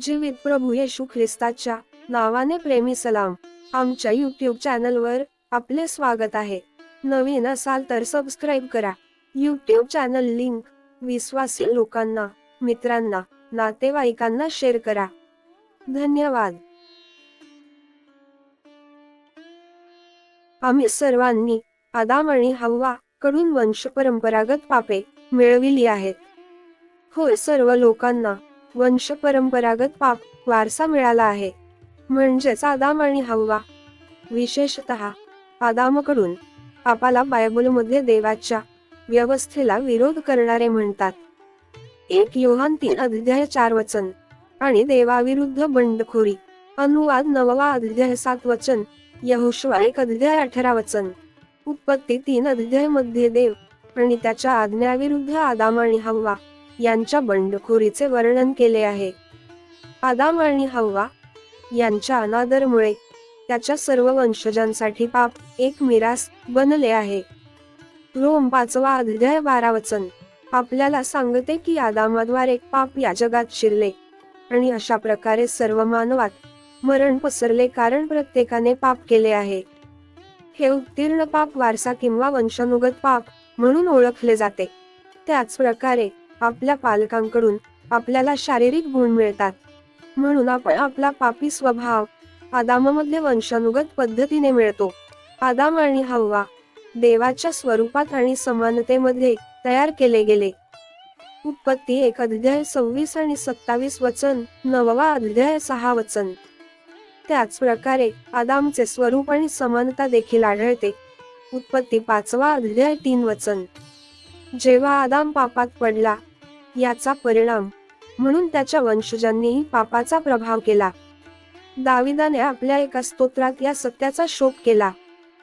जीवित प्रभू येशू ख्रिस्ताच्या नावाने प्रेमी सलाम आमच्या युट्यूब चॅनलवर आपले स्वागत आहे. नवीन असाल तर सबस्क्राईब करा. युट्यूब चॅनल लिंक विश्वासी लोकांना मित्रांना नातेवाईकांना शेअर करा. धन्यवाद. आम्ही सर्वांनी आदाम आणि हव्वा कडून वंश परंपरागत पापे मिळविली आहेत. होय सर्व लोकांना वंश परंपरागत पाप वारसा मिळाला आहे. म्हणजेच आदाम आणि हव्वा. विशेषतः आदामकडून पापाला बायबलमध्ये देवाच्या व्यवस्थेला विरोध करणारे म्हणतात. एक योहान तीन अध्याय चार वचन आणि देवाविरुद्ध बंडखोरी. अनुवाद नववा अध्याय सात वचन. यहोशवा एक अध्याय अठरा वचन. उत्पत्ती तीन अध्यायमध्ये देव आणि त्याच्या आज्ञाविरुद्ध आदाम आणि हव्वा. यांच्या बंडखोरीचे वर्णन केले आहे. आदाम आणि हव्वा यांच्या अनादरमुळे त्याच्या सर्व वंशजांसाठी पाप एक मिरास बनले आहे. रोम पाचवा अध्याय बारा वचन. आपल्याला सांगते की आदामाद्वारे पाप या जगात शिरले आणि अशा प्रकारे सर्व मानवात मरण पसरले कारण प्रत्येकाने पाप केले आहे. हे उत्तीर्ण पाप वारसा किंवा वंशानुगत पाप म्हणून ओळखले जाते. त्याच प्रकारे आपल्या पालकांकडून आपल्याला शारीरिक गुण मिळतात. म्हणून आपण आपला पापी स्वभाव आदामामध्ये वंशानुगत पद्धतीने मिळतो. आदाम आणि हव्वा देवाच्या स्वरूपात आणि समानतेमध्ये तयार केले गेले. उत्पत्ती एक अध्याय सव्वीस आणि सत्तावीस वचन नववा अध्याय सहा वचन. त्याच प्रकारे आदामचे स्वरूप आणि समानता देखील आढळते. उत्पत्ती पाचवा अध्याय तीन वचन. जेव्हा आदाम पापात पडला याचा परिणाम म्हणून त्याच्या वंशजांनीही पापाचा प्रभाव केला. दाविदाने आपल्या एका स्तोत्रात या सत्याचा शोक केला.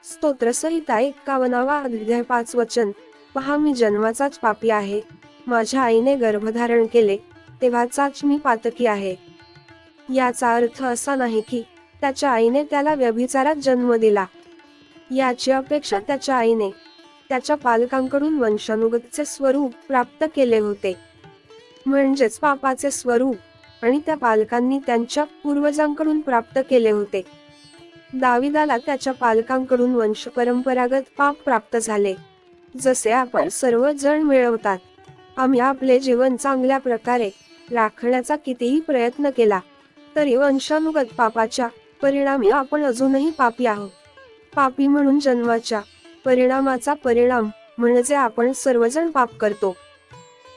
स्तोत्रसहिता एक्कावनावा अध्याय पाच वचन पहा मी जन्माचाच पापी आहे माझ्या आईने गर्भधारण केले तेव्हाचाच मी पातकी आहे. याचा अर्थ असा नाही की त्याच्या आईने त्याला व्यभिचारात जन्म दिला. याची अपेक्षा त्याच्या आईने त्याच्या पालकांकडून वंशानुगतचे स्वरूप प्राप्त केले होते. म्हणजेच पापाचे स्वरूप आणि त्या पालकांनी त्यांच्या पूर्वजांकडून प्राप्त केले होते. दाविदाला त्याच्या पालकांकडून वंश परंपरागत पाप प्राप्त झाले. जसे आपण सर्वजण मिळवतात. आम्ही आपले जीवन चांगल्या प्रकारे राखण्याचा कितीही प्रयत्न केला तरी वंशानुगत पापाच्या परिणामी आपण अजूनही पापी आहोत. पापी म्हणून जन्माच्या परिणामाचा परिणाम म्हणजे आपण सर्वजण पाप करतो.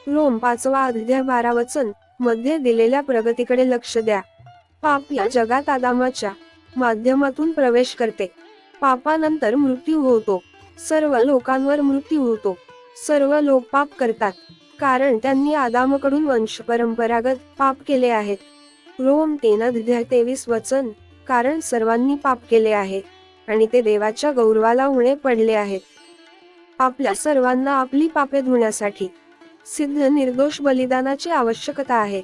रोम पाचवा अध्याय बारा वचनमध्ये दिलेल्या प्रगतीकडे लक्ष द्या. पाप या जगात आदामाच्या माध्यमातून प्रवेश करते. पापानंतर मृत्यू होतो. सर्व लोकांवर मृत्यू होतो. सर्व लोक पाप करतात. कारण त्यांनी आदामकडून वंश परंपरागत पाप केले आहेत. रोम तेन अध्याय तेवीस वचन कारण सर्वांनी पाप केले आहे. आणि ते देवाच्या गौरवाला उणे पडले आहेत. आपल्या सर्वांना आपली पापे धुण्यासाठी सिद्ध निर्दोष बलिदानाची आवश्यकता आहे.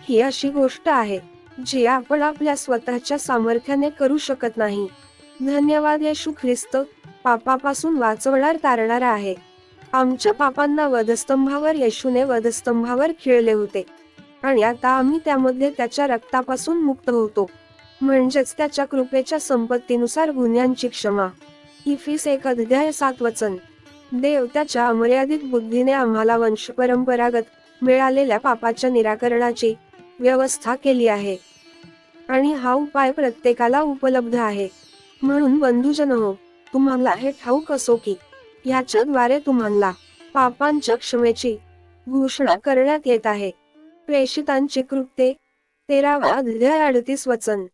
ही अशी गोष्ट आहे जी आपण आपल्या स्वतःच्या सामर्थ्याने करू शकत नाही. धन्यवाद येशू ख्रिस्त पापापासून वाचवणार तारणारा आहे. आमच्या पापांना वधस्तंभावर येशूने वधस्तंभावर खिळले होते. आणि आता आम्ही त्यामध्ये त्याच्या रक्तापासून मुक्त होतो. म्हणजेच त्याच्या कृपेच्या संपत्तीनुसार गुन्ह्यांची क्षमा. इफिस एक अध्याय सात वचन. देव त्याच्या अमर्यादित बुद्धीने आम्हाला वंश परंपरागत मिळालेल्या पापाच्या निराकरणाची व्यवस्था केली आहे. आणि हा उपाय प्रत्येकाला उपलब्ध आहे. म्हणून बंधुजन हो तुम्हाला हे ठाऊक असो की याच्याद्वारे तुम्हाला पापांच्या क्षमेची घोषणा करण्यात येत आहे. प्रेषितांची कृत्ये तेरावा अध्याय अडतीस वचन.